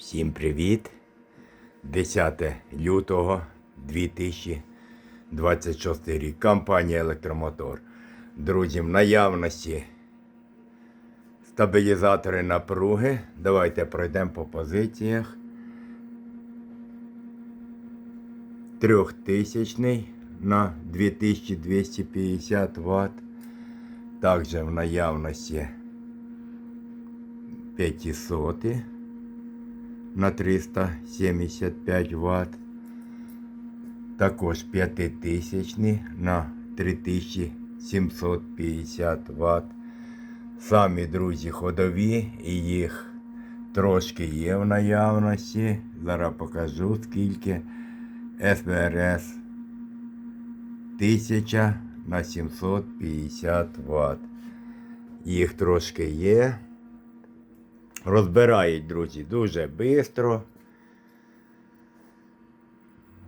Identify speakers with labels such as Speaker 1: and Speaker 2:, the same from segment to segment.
Speaker 1: Всім привіт! 10 лютого 2026 рік. Компанія Електромотор. Друзі, в наявності стабілізатори напруги. Давайте пройдемо по позиціях. Трьохтисячний на 2250 Вт. Також в наявності 500 на 375 Вт. Також 5000 на 3750 Вт. Самі друзі ходові і їх трошки є в наявності. Зараз покажу скільки. СВРС 1000 на 750 Вт. Їх трошки є. Розбирають, друзі, дуже швидко.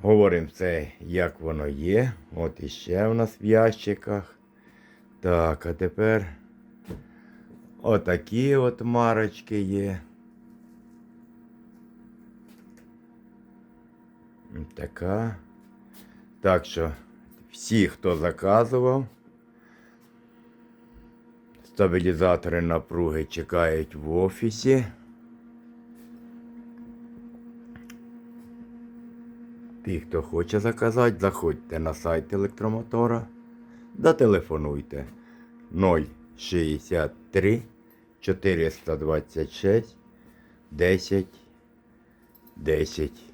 Speaker 1: Говоримо це, як воно є. От іще в нас в ящиках. Так, а тепер отакі от марочки є. Така. Так що всі, хто заказував, стабілізатори напруги чекають в офісі. Ті, хто хоче заказати, заходьте на сайт електромотора, зателефонуйте 063 426 10 10.